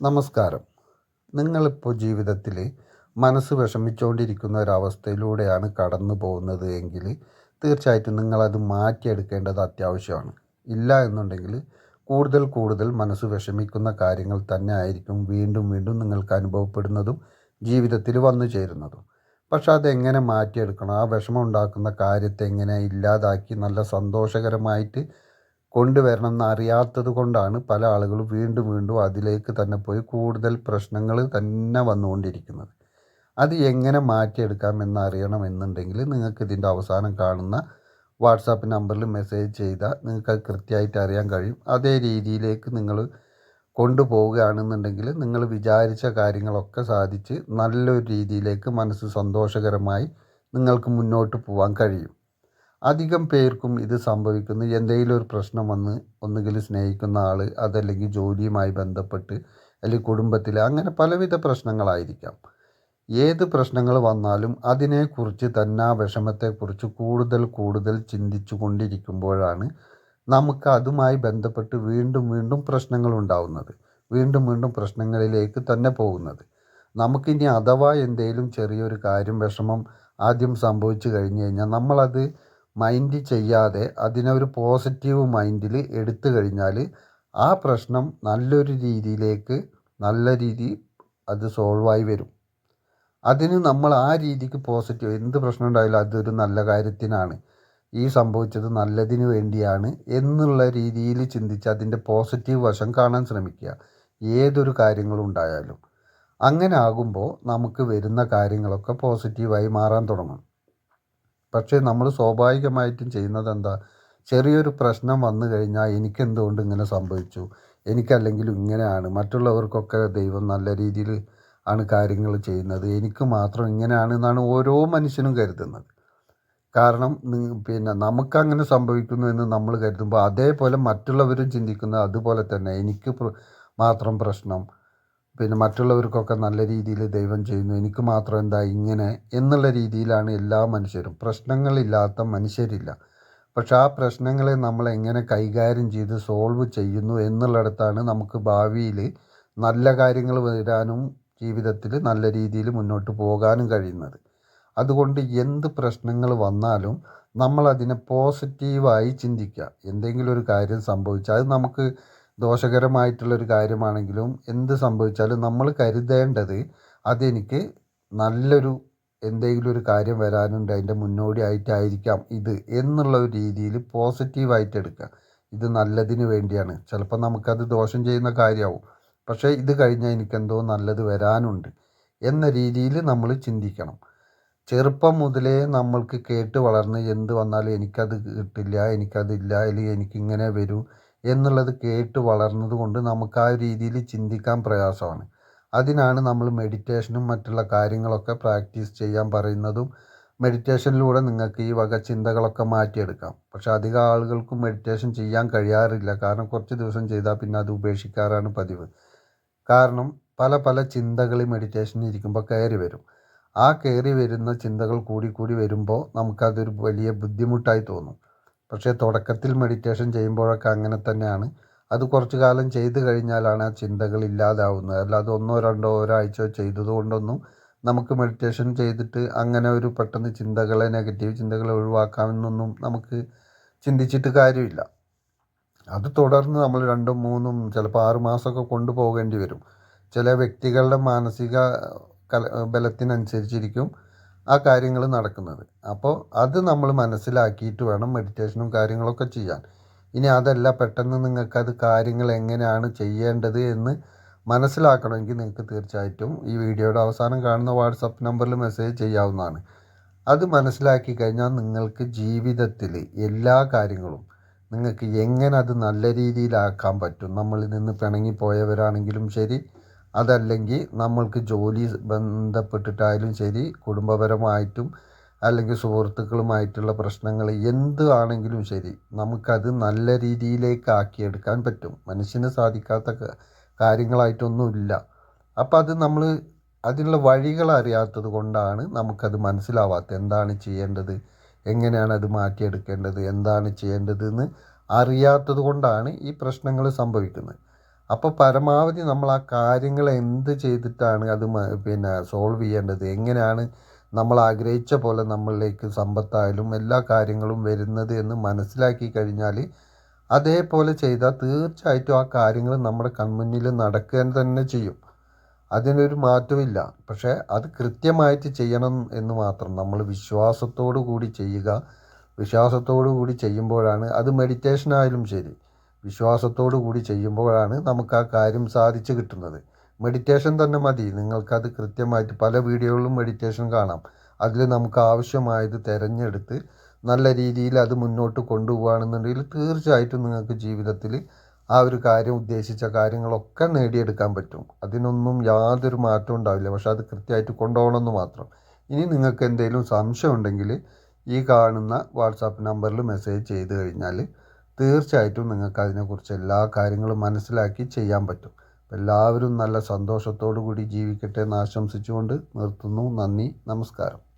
നമസ്കാരം. നിങ്ങളിപ്പോൾ ജീവിതത്തിൽ മനസ്സ് വിഷമിച്ചുകൊണ്ടിരിക്കുന്ന ഒരവസ്ഥയിലൂടെയാണ് കടന്നു പോകുന്നത് എങ്കിൽ തീർച്ചയായിട്ടും നിങ്ങളത് മാറ്റിയെടുക്കേണ്ടത് അത്യാവശ്യമാണ്. ഇല്ല എന്നുണ്ടെങ്കിൽ കൂടുതൽ കൂടുതൽ മനസ്സ് വിഷമിക്കുന്ന കാര്യങ്ങൾ തന്നെ ആയിരിക്കും വീണ്ടും വീണ്ടും നിങ്ങൾക്ക് അനുഭവപ്പെടുന്നതും ജീവിതത്തിൽ വന്നു ചേരുന്നതും. പക്ഷെ അതെങ്ങനെ മാറ്റിയെടുക്കണം? ആ വിഷമം ഉണ്ടാക്കുന്ന കാര്യത്തെ എങ്ങനെ ഇല്ലാതാക്കി നല്ല സന്തോഷകരമായിട്ട് കൊണ്ടുവരണം എന്നറിയാത്തത് കൊണ്ടാണ് പല ആളുകളും വീണ്ടും വീണ്ടും അതിലേക്ക് തന്നെ പോയി കൂടുതൽ പ്രശ്നങ്ങൾ തന്നെ വന്നുകൊണ്ടിരിക്കുന്നത്. അത് എങ്ങനെ മാറ്റിയെടുക്കാം എന്നറിയണമെന്നുണ്ടെങ്കിൽ നിങ്ങൾക്ക് ഇതിന്റെ അവസാനം കാണുന്ന വാട്സാപ്പ് നമ്പറിൽ മെസ്സേജ് ചെയ്താൽ നിങ്ങൾക്ക് അത് കൃത്യമായിട്ട് അറിയാൻ കഴിയും. അതേ രീതിയിലേക്ക് നിങ്ങൾ കൊണ്ടുപോവുകയാണെന്നുണ്ടെങ്കിൽ നിങ്ങൾ വിചാരിച്ച കാര്യങ്ങളൊക്കെ സാധിച്ച് നല്ലൊരു രീതിയിലേക്ക് മനസ്സ് സന്തോഷകരമായി നിങ്ങൾക്ക് മുന്നോട്ട് പോകാൻ കഴിയും. അധികം പേർക്കും ഇത് സംഭവിക്കുന്നു. എന്തെങ്കിലും ഒരു പ്രശ്നം വന്ന് ഒന്നുകിൽ സ്നേഹിക്കുന്ന ആൾ അതല്ലെങ്കിൽ ജോലിയുമായി ബന്ധപ്പെട്ട് അല്ലെങ്കിൽ കുടുംബത്തിൽ അങ്ങനെ പലവിധ പ്രശ്നങ്ങളായിരിക്കാം. ഏത് പ്രശ്നങ്ങൾ വന്നാലും അതിനെക്കുറിച്ച് തന്നെ ആ വിഷമത്തെക്കുറിച്ച് കൂടുതൽ കൂടുതൽ ചിന്തിച്ചു കൊണ്ടിരിക്കുമ്പോഴാണ് നമുക്ക് അതുമായി ബന്ധപ്പെട്ട് വീണ്ടും വീണ്ടും പ്രശ്നങ്ങൾ ഉണ്ടാവുന്നത്. വീണ്ടും വീണ്ടും പ്രശ്നങ്ങളിലേക്ക് തന്നെ പോകുന്നത്. നമുക്കിനി അഥവാ എന്തെങ്കിലും ചെറിയൊരു കാര്യം വിഷമം ആദ്യം സംഭവിച്ചു കഴിഞ്ഞു കഴിഞ്ഞാൽ നമ്മളത് മൈൻഡ് ചെയ്യാതെ അതിനെ ഒരു പോസിറ്റീവ് മൈൻഡിൽ എടുത്തു കഴിഞ്ഞാൽ ആ പ്രശ്നം നല്ലൊരു രീതിയിലേക്ക് നല്ല രീതി അത് സോൾവായി വരും. അതിന് നമ്മൾ ആ രീതിക്ക് പോസിറ്റീവ് എന്ത് പ്രശ്നം ഉണ്ടായാലും അതൊരു നല്ല കാര്യത്തിനാണ്. ഈ സംഭവിച്ചത് നല്ലതിന് വേണ്ടിയാണ് എന്നുള്ള രീതിയിൽ ചിന്തിച്ച് അതിന്റെ പോസിറ്റീവ് വശം കാണാൻ ശ്രമിക്കുക. ഏതൊരു കാര്യങ്ങളും ഉണ്ടായാലും. അങ്ങനെ ആകുമ്പോൾ നമുക്ക് വരുന്ന കാര്യങ്ങളൊക്കെ പോസിറ്റീവായി മാറാൻ തുടങ്ങും. പക്ഷേ നമ്മൾ സ്വാഭാവികമായിട്ടും ചെയ്യുന്നത് എന്താ ചെറിയൊരു പ്രശ്നം വന്നു കഴിഞ്ഞാൽ എനിക്കെന്തുകൊണ്ട് ഇങ്ങനെ സംഭവിച്ചു? എനിക്കല്ലെങ്കിലും ഇങ്ങനെയാണ്. മറ്റുള്ളവർക്കൊക്കെ ദൈവം നല്ല രീതിയിൽ ആണ് കാര്യങ്ങൾ ചെയ്യുന്നത്. എനിക്ക് മാത്രം ഇങ്ങനെയാണ് എന്നാണ് ഓരോ മനുഷ്യനും കരുതുന്നത്. കാരണം പിന്നെ നമുക്കങ്ങനെ സംഭവിക്കുന്നു എന്ന് നമ്മൾ കരുതുമ്പോൾ അതേപോലെ മറ്റുള്ളവരും ചിന്തിക്കുന്നത് അതുപോലെ തന്നെ. എനിക്ക് മാത്രം പ്രശ്നം. പിന്നെ മറ്റുള്ളവർക്കൊക്കെ നല്ല രീതിയിൽ ദൈവം ചെയ്യുന്നു. എനിക്ക് മാത്രം എന്താ ഇങ്ങനെ എന്നുള്ള രീതിയിലാണ് എല്ലാ മനുഷ്യരും. പ്രശ്നങ്ങളില്ലാത്ത മനുഷ്യരില്ല. പക്ഷെ ആ പ്രശ്നങ്ങളെ നമ്മൾ എങ്ങനെ കൈകാര്യം ചെയ്ത് സോൾവ് ചെയ്യുന്നു എന്നുള്ളിടത്താണ് നമുക്ക് ഭാവിയിൽ നല്ല കാര്യങ്ങൾ വരാനും ജീവിതത്തിൽ നല്ല രീതിയിൽ മുന്നോട്ട് പോകാനും കഴിയുന്നത്. അതുകൊണ്ട് എന്ത് പ്രശ്നങ്ങൾ വന്നാലും നമ്മളതിനെ പോസിറ്റീവായി ചിന്തിക്കുക. എന്തെങ്കിലും ഒരു കാര്യം സംഭവിച്ചാൽ അത് നമുക്ക് ദോഷകരമായിട്ടുള്ളൊരു കാര്യമാണെങ്കിലും എന്ത് സംഭവിച്ചാലും നമ്മൾ കരുതേണ്ടത് അതെനിക്ക് നല്ലൊരു എന്തെങ്കിലും ഒരു കാര്യം വരാനുണ്ട് അതിന്റെ മുന്നോടിയായിട്ടായിരിക്കാം ഇത് എന്നുള്ള ഒരു രീതിയിൽ പോസിറ്റീവായിട്ട് എടുക്കുക. ഇത് നല്ലതിന് വേണ്ടിയാണ്. ചിലപ്പോൾ നമുക്കത് ദോഷം ചെയ്യുന്ന കാര്യമാവും. പക്ഷേ ഇത് കഴിഞ്ഞാൽ എനിക്കെന്തോ നല്ലത് വരാനുണ്ട് എന്ന രീതിയിൽ നമ്മൾ ചിന്തിക്കണം. ചെറുപ്പം മുതലേ നമ്മൾക്ക് കേട്ട് വളർന്ന് എന്ത് വന്നാലും എനിക്കത് കിട്ടില്ല എനിക്കതില്ല അല്ലെങ്കിൽ എനിക്കിങ്ങനെ വരൂ എന്നുള്ളത് കേട്ട് വളർന്നത് കൊണ്ട് നമുക്ക് ആ രീതിയിൽ ചിന്തിക്കാൻ പ്രയാസമാണ്. അതിനാണ് നമ്മൾ മെഡിറ്റേഷനും മറ്റുള്ള കാര്യങ്ങളൊക്കെ പ്രാക്ടീസ് ചെയ്യാൻ പറയുന്നതും മെഡിറ്റേഷനിലൂടെ നിങ്ങൾക്ക് ഈ വക ചിന്തകളൊക്കെ മാറ്റിയെടുക്കാം. പക്ഷെ അധികം ആളുകൾക്കും മെഡിറ്റേഷൻ ചെയ്യാൻ കഴിയാറില്ല. കാരണം കുറച്ച് ദിവസം ചെയ്താൽ പിന്നെ അത് ഉപേക്ഷിക്കാറാണ് പതിവ്. കാരണം പല പല ചിന്തകൾ മെഡിറ്റേഷനിൽ ഇരിക്കുമ്പോൾ കയറി വരും. ആ കയറി വരുന്ന ചിന്തകൾ കൂടി കൂടി വരുമ്പോൾ നമുക്കതൊരു വലിയ ബുദ്ധിമുട്ടായി തോന്നും. പക്ഷേ തുടക്കത്തിൽ മെഡിറ്റേഷൻ ചെയ്യുമ്പോഴൊക്കെ അങ്ങനെ തന്നെയാണ്. അത് കുറച്ചു കാലം ചെയ്ത് കഴിഞ്ഞാലാണ് ആ ചിന്തകൾ ഇല്ലാതാവുന്നത്. അല്ലാതെ ഒന്നോ രണ്ടോ ഒരാഴ്ച ചെയ്തതുകൊണ്ടൊന്നും നമുക്ക് മെഡിറ്റേഷൻ ചെയ്തിട്ട് അങ്ങനെ ഒരു പെട്ടെന്ന് ചിന്തകളെ നെഗറ്റീവ് ചിന്തകളെ ഒഴിവാക്കാമെന്നൊന്നും നമുക്ക് ചിന്തിച്ചിട്ട് കാര്യമില്ല. അത് തുടർന്ന് നമ്മൾ രണ്ടും മൂന്നും ചിലപ്പോൾ ആറ് മാസമൊക്കെ കൊണ്ടുപോകേണ്ടി വരും. ചില വ്യക്തികളുടെ മാനസിക കല ബലത്തിനനുസരിച്ചിരിക്കും. ആ കാര്യങ്ങൾ നടക്കുന്നത്. അപ്പോൾ അത് നമ്മൾ മനസ്സിലാക്കിയിട്ട് വേണം മെഡിറ്റേഷനും കാര്യങ്ങളൊക്കെ ചെയ്യാൻ. ഇനി അതല്ല പെട്ടെന്ന് നിങ്ങൾക്കത് കാര്യങ്ങൾ എങ്ങനെയാണ് ചെയ്യേണ്ടത് എന്ന് മനസ്സിലാക്കണമെങ്കിൽ നിങ്ങൾക്ക് തീർച്ചയായിട്ടും ഈ വീഡിയോയുടെ അവസാനം കാണുന്ന വാട്സപ്പ് നമ്പറിൽ മെസ്സേജ് ചെയ്യാവുന്നതാണ്. അത് മനസ്സിലാക്കി കഴിഞ്ഞാൽ നിങ്ങൾക്ക് ജീവിതത്തിൽ എല്ലാ കാര്യങ്ങളും നിങ്ങൾക്ക് എങ്ങനെ അത് നല്ല രീതിയിലാക്കാൻ പറ്റും. നമ്മളിൽ നിന്ന് പിണങ്ങിപ്പോയവരാണെങ്കിലും ശരി അതല്ലെങ്കിൽ നമ്മൾക്ക് ജോലി ബന്ധപ്പെട്ടിട്ടായാലും ശരി കുടുംബപരമായിട്ടും അല്ലെങ്കിൽ സുഹൃത്തുക്കളുമായിട്ടുള്ള പ്രശ്നങ്ങൾ എന്ത് ആണെങ്കിലും ശരി നമുക്കത് നല്ല രീതിയിലേക്ക് ആക്കിയെടുക്കാൻ പറ്റും. മനുഷ്യന് സാധിക്കാത്ത കാര്യങ്ങളായിട്ടൊന്നുമില്ല. അപ്പം അത് നമ്മൾ അതിനുള്ള വഴികൾ അറിയാത്തത് കൊണ്ടാണ് നമുക്കത് മനസ്സിലാവാത്തത്. എന്താണ് ചെയ്യേണ്ടത്? എങ്ങനെയാണ് അത് മാറ്റിയെടുക്കേണ്ടത്? എന്താണ് ചെയ്യേണ്ടതെന്ന് അറിയാത്തത് കൊണ്ടാണ് ഈ പ്രശ്നങ്ങൾ സംഭവിക്കുന്നത്. അപ്പോൾ പരമാവധി നമ്മൾ ആ കാര്യങ്ങൾ എന്ത് ചെയ്തിട്ടാണ് അത് പിന്നെ സോൾവ് ചെയ്യേണ്ടത്? എങ്ങനെയാണ് നമ്മൾ ആഗ്രഹിച്ച പോലെ നമ്മളിലേക്ക് സമ്പത്തായാലും എല്ലാ കാര്യങ്ങളും വരുന്നത് എന്ന് മനസ്സിലാക്കി കഴിഞ്ഞാൽ അതേപോലെ ചെയ്താൽ തീർച്ചയായിട്ടും ആ കാര്യങ്ങൾ നമ്മുടെ കൺമുന്നിൽ നടക്കുക തന്നെ ചെയ്യും. അതിനൊരു മാറ്റമില്ല പക്ഷേ അത് കൃത്യമായിട്ട് ചെയ്യണം എന്ന് മാത്രം നമ്മൾ വിശ്വാസത്തോടു കൂടി ചെയ്യുക. വിശ്വാസത്തോടു കൂടി ചെയ്യുമ്പോഴാണ് അത് മെഡിറ്റേഷൻ ആയാലും ശരി. വിശ്വാസത്തോടു കൂടി ചെയ്യുമ്പോഴാണ് നമുക്ക് ആ കാര്യം സാധിച്ചു കിട്ടുന്നത്. മെഡിറ്റേഷൻ തന്നെ മതി. നിങ്ങൾക്കത് കൃത്യമായിട്ട് പല വീഡിയോകളിലും മെഡിറ്റേഷൻ കാണാം. അതിൽ നമുക്ക് ആവശ്യമായത് തിരഞ്ഞെടുത്ത് നല്ല രീതിയിൽ അത് മുന്നോട്ട് കൊണ്ടുപോകുകയാണെന്നുണ്ടെങ്കിൽ തീർച്ചയായിട്ടും നിങ്ങൾക്ക് ജീവിതത്തിൽ ആ ഒരു കാര്യം ഉദ്ദേശിച്ച കാര്യങ്ങളൊക്കെ നേടിയെടുക്കാൻ പറ്റും. അതിനൊന്നും യാതൊരു മാറ്റവും ഉണ്ടാവില്ല. പക്ഷെ അത് കൃത്യമായിട്ട് കൊണ്ടുപോകണമെന്ന് മാത്രം. ഇനി നിങ്ങൾക്ക് എന്തെങ്കിലും സംശയം ഉണ്ടെങ്കിൽ ഈ കാണുന്ന വാട്സാപ്പ് നമ്പറിൽ മെസ്സേജ് ചെയ്ത് കഴിഞ്ഞാൽ തീർച്ചയായിട്ടും നിങ്ങൾക്ക് അതിനെക്കുറിച്ച് എല്ലാ കാര്യങ്ങളും മനസ്സിലാക്കി ചെയ്യാൻ പറ്റും. എല്ലാവരും നല്ല സന്തോഷത്തോടു കൂടി ജീവിക്കട്ടെ എന്ന് ആശംസിച്ചുകൊണ്ട് നിർത്തുന്നു. നന്ദി. നമസ്കാരം.